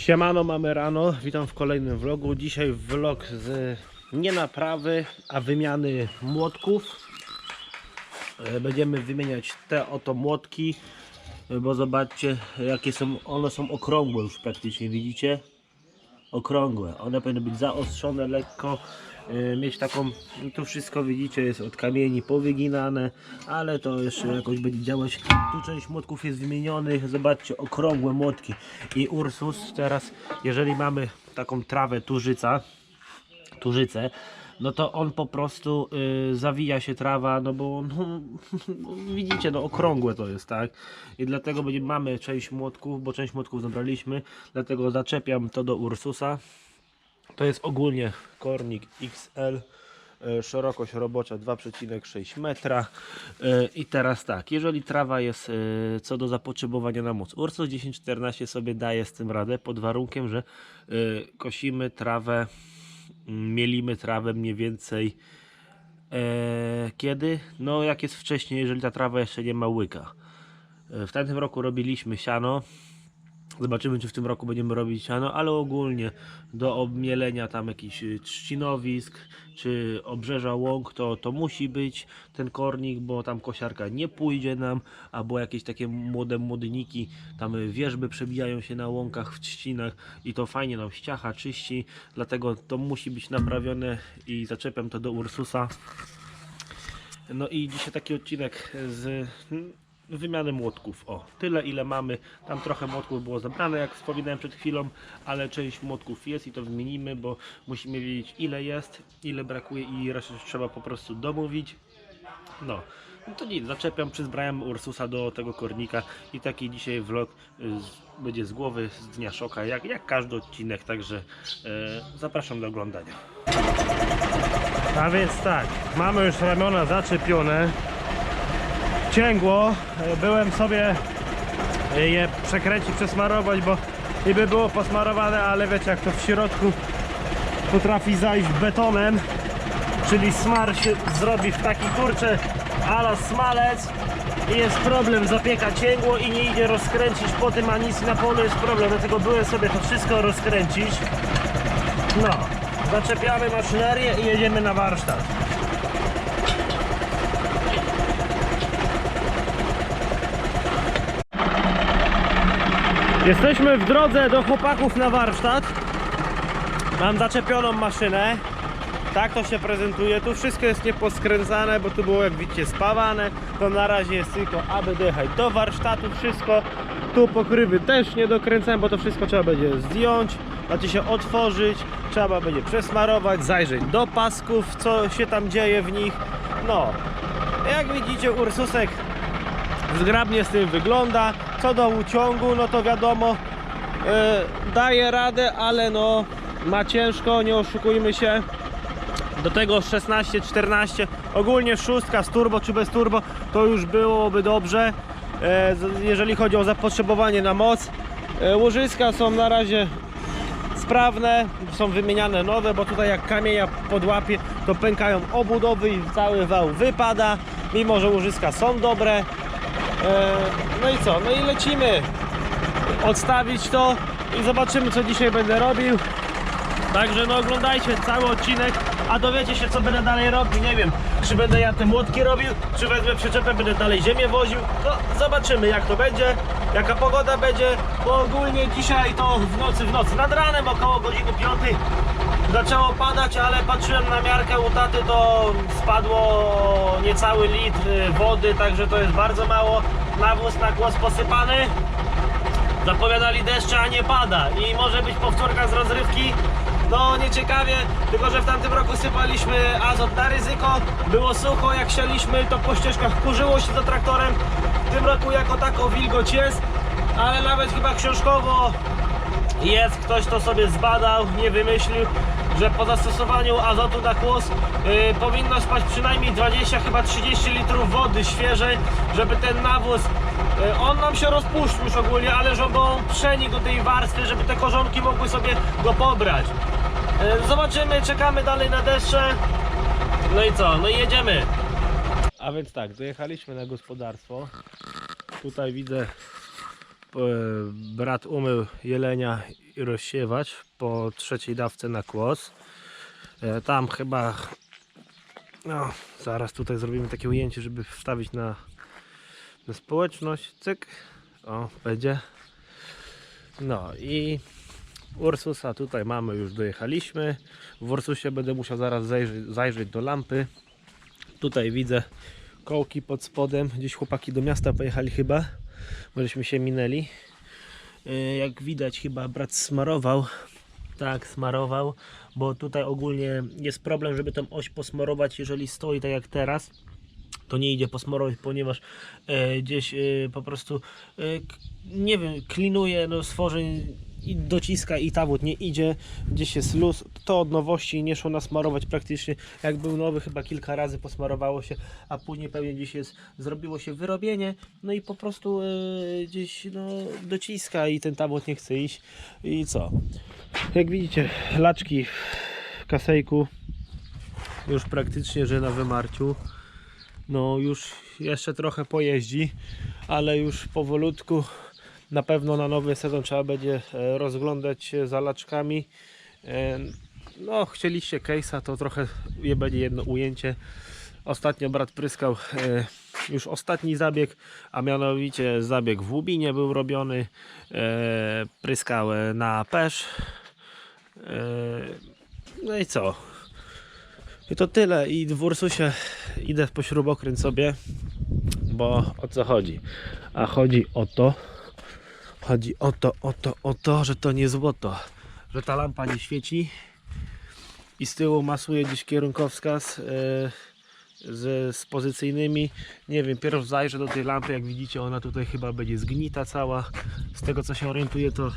Siemano, mamy rano, witam w kolejnym vlogu. Dzisiaj vlog z nie naprawy, a wymiany młotków. E, Będziemy wymieniać te oto młotki, e, bo zobaczcie jakie są, one są okrągłe już praktycznie, widzicie? Okrągłe, one powinny być zaostrzone lekko, mieć taką, no to wszystko widzicie jest od kamieni powyginane, ale to jeszcze jakoś będzie działać. Tu część młotków jest wymienionych, zobaczcie, okrągłe młotki i Ursus teraz, jeżeli mamy taką trawę tużyca, tużycę, no to on po prostu y, zawija się trawa, no bo no, widzicie, no okrągłe to jest, tak? I dlatego mamy część młotków, bo część młotków zabraliśmy, dlatego zaczepiam to do Ursusa. To jest ogólnie kornik XL, y, szerokość robocza 2,6 metra. Y, I teraz tak, jeżeli trawa jest y, co do zapotrzebowania na moc, Ursus 1014 sobie daje z tym radę pod warunkiem, że kosimy trawę Mm, mielimy trawę mniej więcej e, kiedy? No jak jest wcześniej, jeżeli ta trawa jeszcze nie ma łyka. E, w tamtym roku robiliśmy siano. Zobaczymy, czy w tym roku będziemy robić siano, ale ogólnie do obmielenia tam jakichś y, trzcinowisk czy obrzeża łąk, to, to musi być ten kornik, bo tam kosiarka nie pójdzie nam, albo jakieś takie młode młodniki, tam y, wierzby przebijają się na łąkach w trzcinach i to fajnie nam ściacha, czyści, dlatego to musi być naprawione i zaczepiam to do Ursusa. No i dzisiaj taki odcinek z mm, wymiany młotków. O, tyle ile mamy. Tam trochę młotków było zabrane, jak wspominałem przed chwilą, ale część młotków jest i to wymienimy, bo musimy wiedzieć ile jest, ile brakuje i resztę trzeba po prostu domówić. No, no to nic, zaczepiam, przyzbrałem Ursusa do tego kornika i taki dzisiaj vlog y, z, będzie z głowy, z dnia szoka, jak, jak każdy odcinek, także e, zapraszam do oglądania. A więc tak, mamy już ramiona zaczepione. Cięgło, byłem sobie e, je przekręcić, przesmarować, bo niby było posmarowane, ale wiecie jak to w środku potrafi zajść betonem, czyli smar się zrobi w taki kurcze ala smalec i jest problem, zapieka cięgło i nie idzie rozkręcić po tym, a nic na polu jest problem, dlatego byłem sobie to wszystko rozkręcić. No, zaczepiamy maszynerię i jedziemy na warsztat. Jesteśmy w drodze do chłopaków na warsztat. Mam zaczepioną maszynę. Tak to się prezentuje. Tu wszystko jest nieposkręcane, bo tu było jak widzicie spawane. To na razie jest tylko aby dojechać do warsztatu wszystko. Tu pokrywy też nie dokręcałem, bo to wszystko trzeba będzie zdjąć, znaczy się otworzyć, trzeba będzie przesmarować, zajrzeć do pasków, co się tam dzieje w nich. No, jak widzicie Ursusek zgrabnie z tym wygląda. Co do uciągu, no to wiadomo, e, daje radę, ale no ma ciężko, nie oszukujmy się. Do tego 16, 14, ogólnie szóstka z turbo czy bez turbo, to już byłoby dobrze, z- jeżeli chodzi o zapotrzebowanie na moc. E, łożyska są na razie sprawne, są wymieniane nowe, bo tutaj jak kamienia podłapie, to pękają obudowy i cały wał wypada, mimo że łożyska są dobre. E, No i co? No i lecimy odstawić to i zobaczymy co dzisiaj będę robił. Także no oglądajcie cały odcinek, a dowiecie się co będę dalej robił. Nie wiem, czy będę ja te młotki robił, czy wezmę przyczepę, będę dalej ziemię woził. No zobaczymy jak to będzie, jaka pogoda będzie, bo ogólnie dzisiaj to w nocy, w nocy, nad ranem około godziny 5 zaczęło padać, ale patrzyłem na miarkę u taty, to spadło niecały litr y, wody, także to jest bardzo mało. Nawóz na głos posypany. Zapowiadali deszcze, a nie pada i może być powtórka z rozrywki. No nieciekawie, tylko że w tamtym roku sypaliśmy azot na ryzyko, było sucho, jak sialiśmy to po ścieżkach kurzyło się za traktorem. W tym roku jako tako wilgoć jest, ale nawet chyba książkowo jest, ktoś to sobie zbadał, nie wymyślił, że po zastosowaniu azotu na kłos yy, powinno spać przynajmniej 20, chyba 30 litrów wody świeżej, żeby ten nawóz, yy, on nam się rozpuszczył już ogólnie, ale żeby on przenikł do tej warstwy, żeby te korzonki mogły sobie go pobrać. Yy, zobaczymy, czekamy dalej na deszcze. No i co? No i jedziemy. A więc tak, dojechaliśmy na gospodarstwo. Tutaj widzę brat umył jelenia rozsiewać po trzeciej dawce na kłos. E, Tam chyba no, zaraz tutaj zrobimy takie ujęcie, żeby wstawić na, na społeczność. Cyk. O, będzie. No i Ursusa tutaj mamy, już dojechaliśmy. W Ursusie będę musiał zaraz zajrzeć, zajrzeć do lampy. Tutaj widzę kołki pod spodem. Gdzieś chłopaki do miasta pojechali chyba, bo żeśmy się minęli. Yy, Jak widać chyba brat smarował. Tak, smarował, bo tutaj ogólnie jest problem, żeby tą oś posmarować, jeżeli stoi tak jak teraz to nie idzie posmarować, ponieważ e, gdzieś e, po prostu e, nie wiem, klinuje no, stworzeń i dociska i ta wód nie idzie, gdzieś jest luz, to od nowości nie szło nasmarować praktycznie, jak był nowy chyba kilka razy posmarowało się, a później pewnie gdzieś jest, zrobiło się wyrobienie, no i po prostu e, gdzieś no, dociska i ten tawot nie chce iść. I co? Jak widzicie, laczki w kasejku. Już praktycznie, że na wymarciu. No już jeszcze trochę pojeździ, ale już powolutku na pewno na nowy sezon trzeba będzie e, rozglądać się. E, No, chcieliście case'a, to trochę je będzie jedno ujęcie. Ostatnio brat pryskał e, już ostatni zabieg, a mianowicie zabieg w Łubinie był robiony. Pryskał na pesz. No i co? I to tyle. I w Ursusie idę po śrubokręt sobie, bo o co chodzi? A chodzi o to, chodzi o to, o to, o to, że to nie złoto, że ta lampa nie świeci i z tyłu masuje gdzieś kierunkowskaz yy, z, z pozycyjnymi. Nie wiem, pierw zajrzę do tej lampy, jak widzicie ona tutaj chyba będzie zgnita cała. Z tego co się orientuję to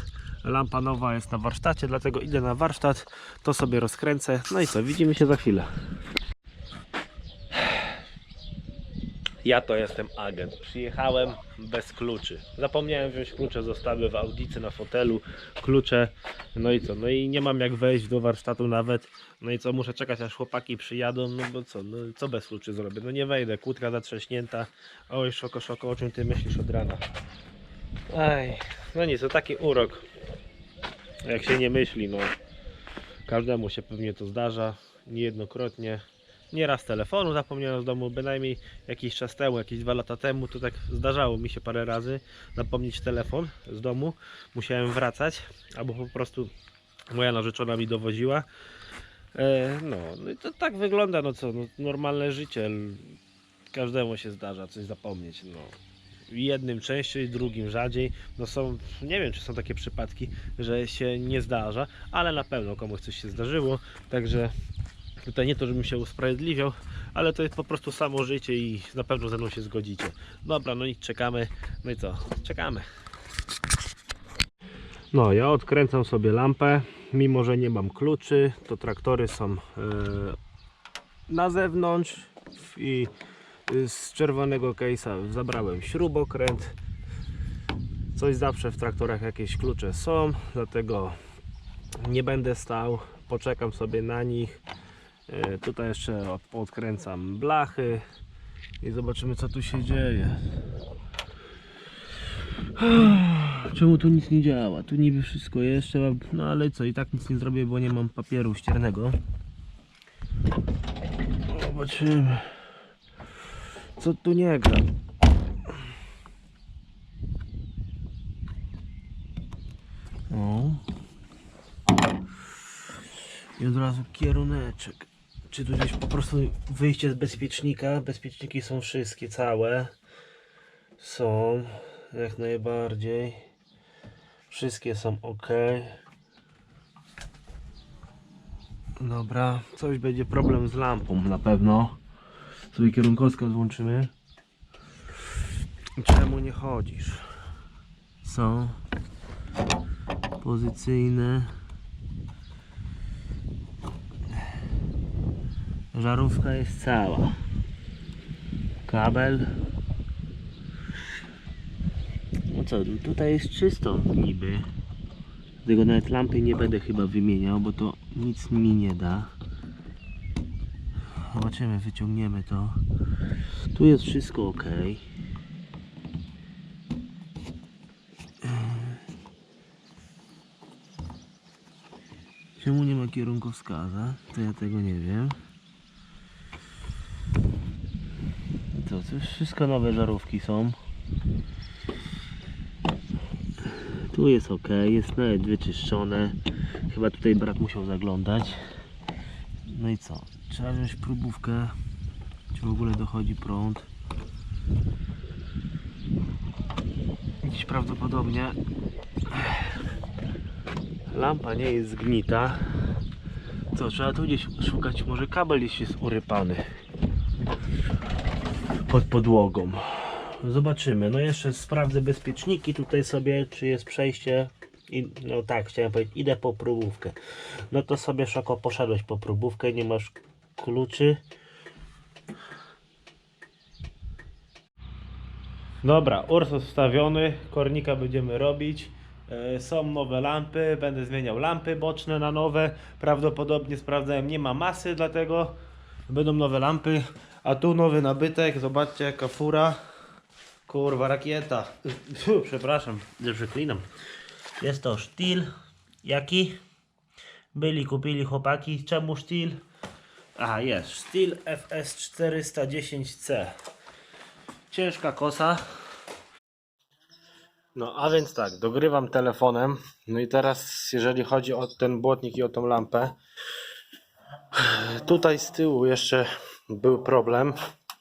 lampa nowa jest na warsztacie, dlatego idę na warsztat, to sobie rozkręcę. No i co, widzimy się za chwilę. Ja to jestem agent. Przyjechałem bez kluczy. Zapomniałem wziąć klucze, zostawię w audicy na fotelu. Klucze. No i co? No i nie mam jak wejść do warsztatu nawet. No i co? Muszę czekać aż chłopaki przyjadą. No bo co? No co bez kluczy zrobię? No nie wejdę. Kłódka zatrzaśnięta. Oj, szoko, szoko, o czym ty myślisz od rana? Aj, no nic, to taki urok. Jak się nie myśli, no. Każdemu się pewnie to zdarza. Niejednokrotnie. Nieraz telefonu zapomniałem z domu, bynajmniej jakiś czas temu, jakieś dwa lata temu, to tak zdarzało mi się parę razy zapomnieć telefon z domu. Musiałem wracać, albo po prostu moja narzeczona mi dowoziła. E, no, no to tak wygląda, no co, no, normalne życie. Każdemu się zdarza coś zapomnieć, no. Jednym częściej, drugim rzadziej. No są, nie wiem czy są takie przypadki, że się nie zdarza, ale na pewno komuś coś się zdarzyło, także Tutaj nie to, żebym się usprawiedliwiał, ale to jest po prostu samo życie i na pewno ze mną się zgodzicie. Dobra, no i czekamy. No i co? Czekamy. No, ja odkręcam sobie lampę, mimo że nie mam kluczy, to traktory są e, na zewnątrz i z czerwonego case'a zabrałem śrubokręt. Coś zawsze w traktorach jakieś klucze są, dlatego nie będę stał, poczekam sobie na nich. E, Tutaj jeszcze od- odkręcam blachy i zobaczymy co tu się dzieje. Czemu tu nic nie działa? Tu niby wszystko jest, trzeba... no ale co, i tak nic nie zrobię, bo nie mam papieru ściernego. Zobaczymy. Co tu nie gra? O. I od razu kieruneczek. Czy tu gdzieś po prostu wyjście z bezpiecznika? Bezpieczniki są wszystkie, całe. Są, jak najbardziej. Wszystkie są ok. Dobra, coś będzie problem z lampą na pewno. Sobie kierunkowskaz włączymy. Czemu nie chodzisz? Są pozycyjne. Żarówka jest cała. Kabel. No co, tutaj jest czysto niby. Dlatego nawet lampy nie będę chyba wymieniał, bo to nic mi nie da. Zobaczymy, wyciągniemy to. Tu jest wszystko ok. Czemu nie ma kierunkowskaza? To ja tego nie wiem. Wszystko nowe żarówki są. Tu jest ok, jest nawet wyczyszczone. Chyba tutaj brat musiał zaglądać. No i co? Trzeba wziąć próbówkę, czy w ogóle dochodzi prąd. Dziś prawdopodobnie lampa nie jest zgnita. Co, trzeba tu gdzieś szukać, może kabel gdzieś jest urypany pod podłogą. Zobaczymy. No jeszcze sprawdzę bezpieczniki tutaj sobie, czy jest przejście. I, no tak, chciałem powiedzieć, idę po próbówkę. No to sobie szoko poszedłeś po próbówkę, nie masz kluczy. Dobra, Ursus wstawiony, kornika będziemy robić. E, Są nowe lampy, będę zmieniał lampy boczne na nowe. Prawdopodobnie sprawdzałem, nie ma masy, dlatego będą nowe lampy. A tu nowy nabytek, zobaczcie jaka fura. Kurwa, rakieta. Przepraszam, że przeklinam. Jest to sztil. Jaki? Byli, kupili chłopaki. Czemu sztil? Aha, jest. Sztil FS410C. Ciężka kosa. No, a więc tak, dogrywam telefonem. No i teraz, jeżeli chodzi o ten błotnik i o tą lampę, tutaj z tyłu jeszcze był problem,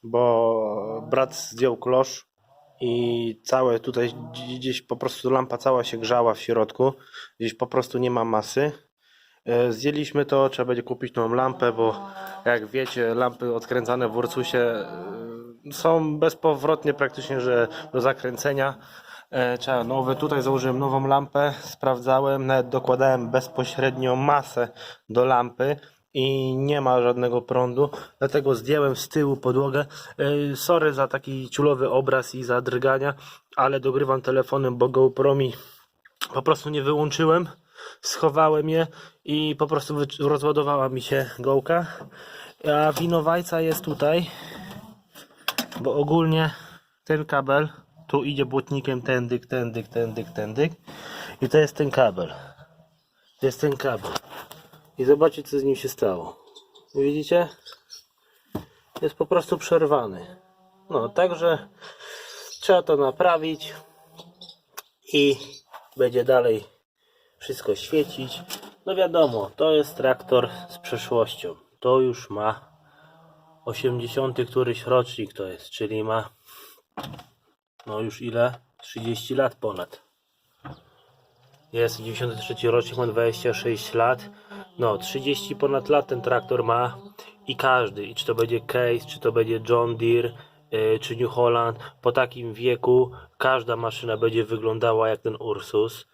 bo brat zdjął klosz i całe tutaj gdzieś- po prostu lampa cała się grzała w środku, gdzieś po prostu nie ma masy. E, Zdjęliśmy to, trzeba będzie kupić tą lampę, bo jak wiecie, lampy odkręcane w Ursusie e, są bezpowrotnie praktycznie, że do zakręcenia. E, Trzeba nowe, tutaj założyłem nową lampę, sprawdzałem, nawet dokładałem bezpośrednio masę do lampy i nie ma żadnego prądu, dlatego zdjąłem z tyłu podłogę. E, Sorry za taki ciulowy obraz i za drgania, ale dogrywam telefonem, bo GoPro mi po prostu nie wyłączyłem, schowałem je i po prostu rozładowała mi się gołka. A winowajca jest tutaj, bo ogólnie ten kabel tu idzie błotnikiem tędyk, tędyk, tędyk, tędyk i to jest ten kabel. To jest ten kabel. I zobaczcie co z nim się stało. Widzicie? Jest po prostu przerwany. No, także trzeba to naprawić i będzie dalej wszystko świecić. No wiadomo, to jest traktor z przeszłością. To już ma 80 któryś rocznik to jest, czyli ma no już ile? 30 lat ponad. Jest 93 rocznik, ma 26 lat. No, 30 ponad lat ten traktor ma i każdy, i czy to będzie Case, czy to będzie John Deere, yy, czy New Holland, po takim wieku każda maszyna będzie wyglądała jak ten Ursus.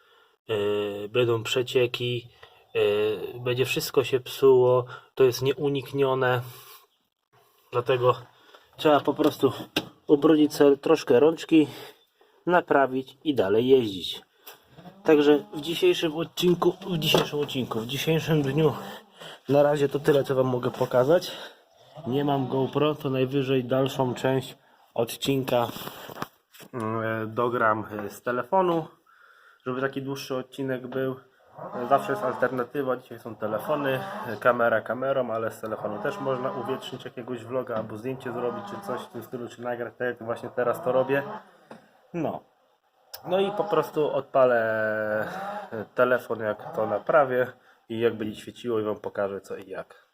Yy, będą przecieki, yy, będzie wszystko się psuło, to jest nieuniknione. Dlatego trzeba po prostu ubrudzić sobie troszkę rączki, naprawić i dalej jeździć. Także w dzisiejszym odcinku, w dzisiejszym odcinku, w dzisiejszym dniu na razie to tyle co wam mogę pokazać. Nie mam GoPro, to najwyżej dalszą część odcinka mm, dogram e, z telefonu, żeby taki dłuższy odcinek był. Zawsze jest alternatywa, dzisiaj są telefony, kamera kamerą, ale z telefonu też można uwiecznić jakiegoś vloga albo zdjęcie zrobić, czy coś w tym stylu, czy nagrać, tak jak właśnie teraz to robię. No. No i po prostu odpalę telefon, jak to naprawię i jak będzie świeciło i Wam pokażę co i jak.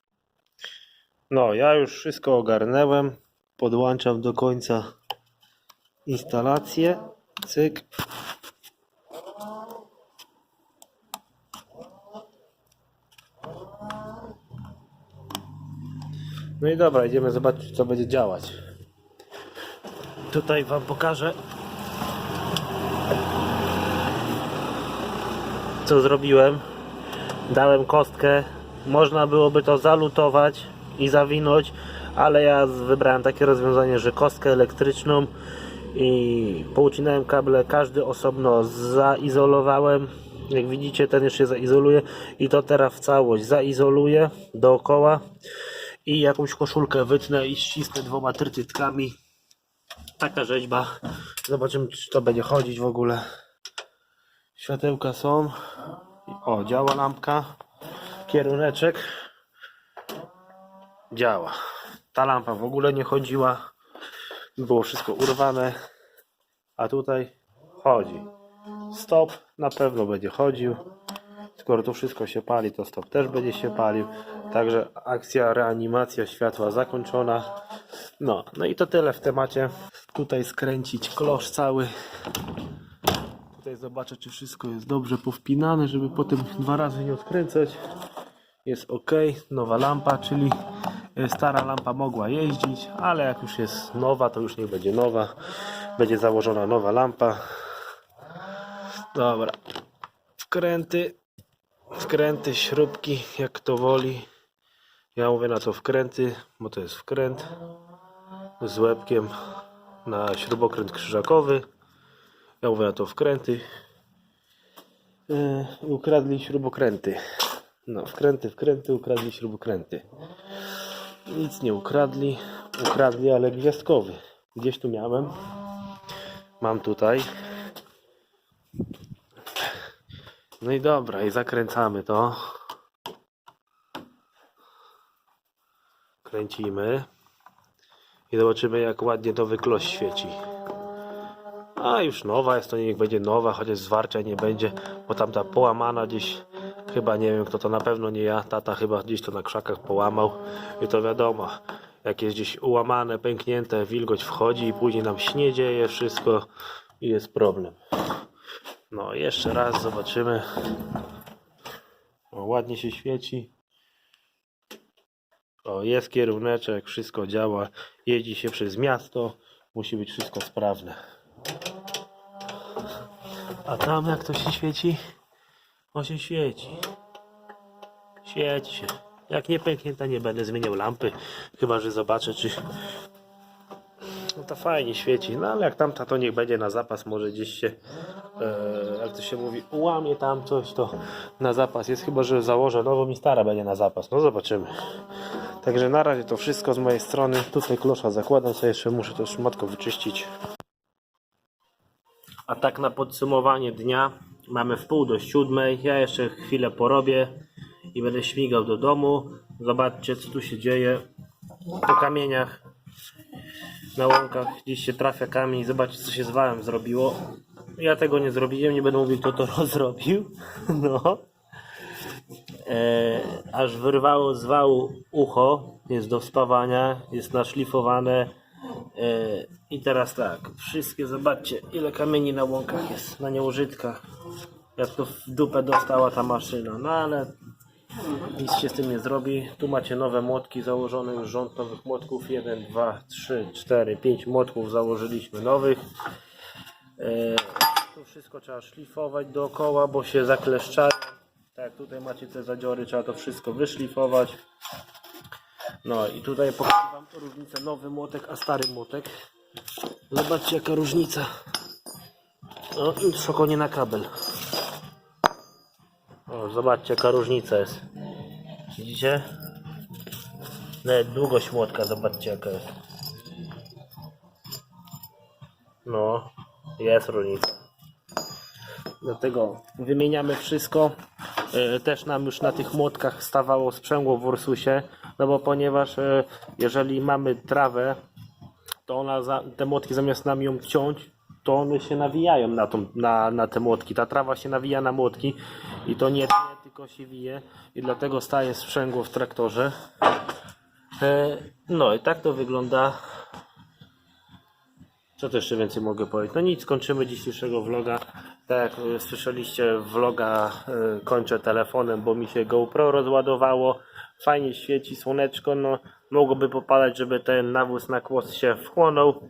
No, ja już wszystko ogarnęłem. Podłączam do końca instalację. Cyk. No i dobra, idziemy zobaczyć co będzie działać. Tutaj Wam pokażę co zrobiłem. Dałem kostkę. Można byłoby to zalutować i zawinąć, ale ja wybrałem takie rozwiązanie, że kostkę elektryczną i poucinałem kable, każdy osobno zaizolowałem. Jak widzicie, ten się zaizoluje i to teraz w całość zaizoluję dookoła i jakąś koszulkę wytnę i ścisnę dwoma trytytkami. Taka rzeźba. Zobaczymy, czy to będzie chodzić w ogóle. Światełka są. O, działa lampka. kieruneczek działa. Ta lampa w ogóle nie chodziła. Było wszystko urwane. A tutaj chodzi. Stop na pewno będzie chodził. Skoro to wszystko się pali, to stop też będzie się palił. Także akcja reanimacja światła zakończona. No, no i to tyle w temacie. Tutaj skręcić klosz cały. Zobaczę, czy wszystko jest dobrze powpinane, żeby potem dwa razy nie odkręcać. Jest ok, nowa lampa, czyli e, stara lampa mogła jeździć, ale jak już jest nowa, to już nie będzie nowa. Będzie założona nowa lampa. Dobra. Wkręty, wkręty, śrubki, jak kto woli. Ja mówię na to wkręty, bo to jest wkręt z łebkiem na śrubokręt krzyżakowy. Ja mówię na to wkręty. Yy, ukradli śrubokręty. No, wkręty, wkręty, ukradli śrubokręty. Nic nie ukradli. Ukradli, ale gwiazdkowy. Gdzieś tu miałem. Mam tutaj. No i dobra, i zakręcamy to. Kręcimy. I zobaczymy jak ładnie nowy kloś świeci. A już nowa jest, to niech będzie nowa, chociaż zwarcia nie będzie, bo tamta połamana gdzieś, chyba nie wiem kto to na pewno nie ja, tata chyba gdzieś to na krzakach połamał i to wiadomo, jak jest gdzieś ułamane, pęknięte, wilgoć wchodzi i później nam śnie dzieje wszystko i jest problem. No jeszcze raz zobaczymy. O, ładnie się świeci. O, jest kieruneczek, wszystko działa, jeździ się przez miasto, musi być wszystko sprawne. A tam jak to się świeci? On się świeci. Świeci się. Jak nie pęknie, to nie będę zmieniał lampy. Chyba, że zobaczę, czy... No to fajnie świeci. No ale jak tamta, to niech będzie na zapas. Może gdzieś się, e, jak to się mówi, ułamie tam coś, to na zapas jest. Chyba, że założę nową i stara będzie na zapas. No zobaczymy. Także na razie to wszystko z mojej strony. Tutaj klosza zakładam sobie jeszcze, muszę to szmatko wyczyścić. A tak na podsumowanie dnia mamy w pół do siódmej. Ja jeszcze chwilę porobię i będę śmigał do domu. Zobaczcie co tu się dzieje po kamieniach na łąkach. Gdzieś się trafia kamień. Zobaczcie co się z wałem zrobiło. Ja tego nie zrobiłem, nie będę mówił kto to rozrobił. No. E, aż wyrwało z wału ucho. Jest do spawania, jest naszlifowane. E, I teraz tak, wszystkie zobaczcie ile kamieni na łąkach jest, na nieużytkach. Jak to w dupę dostała ta maszyna, no ale nic się z tym nie zrobi. Tu macie nowe młotki założone, już rząd nowych młotków. 1, 2, 3, 4, 5 młotków założyliśmy nowych. E, tu wszystko trzeba szlifować dookoła, bo się zakleszczają. Tak, tutaj macie te zadziory, trzeba to wszystko wyszlifować. No i tutaj pokażę Wam różnicę nowy młotek, a stary młotek. Zobaczcie jaka różnica. No i tylko nie na kabel. O, zobaczcie jaka różnica jest. Widzicie? Nawet długość młotka, zobaczcie jaka jest. No, jest różnica. Dlatego wymieniamy wszystko. E, Też nam już na tych młotkach stawało sprzęgło w Ursusie, no bo ponieważ e, jeżeli mamy trawę, to ona za, te młotki zamiast nam ją ciąć, to one się nawijają na, tą, na, na te młotki. Ta trawa się nawija na młotki i to nie tnie, tylko się wije i dlatego staje sprzęgło w traktorze. E, No i tak to wygląda. Co to jeszcze więcej mogę powiedzieć? No nic, kończymy dzisiejszego vloga. Tak jak e, słyszeliście, vloga e, kończę telefonem, bo mi się GoPro rozładowało. Fajnie świeci słoneczko, no mogłoby popadać, żeby ten nawóz na kłos się wchłonął.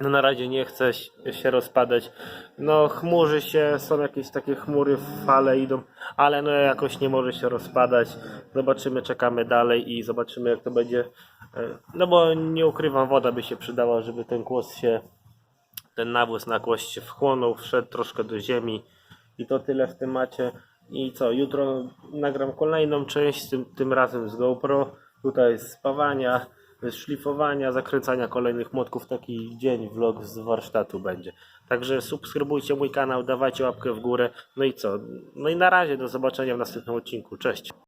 No na razie nie chce się rozpadać. No chmurzy się, są jakieś takie chmury, fale idą, ale no jakoś nie może się rozpadać. Zobaczymy, czekamy dalej i zobaczymy jak to będzie. E, No bo nie ukrywam, woda by się przydała, żeby ten kłos się ten nawóz na kłość się wchłonął, wszedł troszkę do ziemi i to tyle w temacie. I co, jutro nagram kolejną część, tym, tym razem z GoPro, tutaj spawania, szlifowania, zakręcania kolejnych młotków, taki dzień vlog z warsztatu będzie. Także subskrybujcie mój kanał, dawajcie łapkę w górę, no i co, no i na razie, do zobaczenia w następnym odcinku, cześć.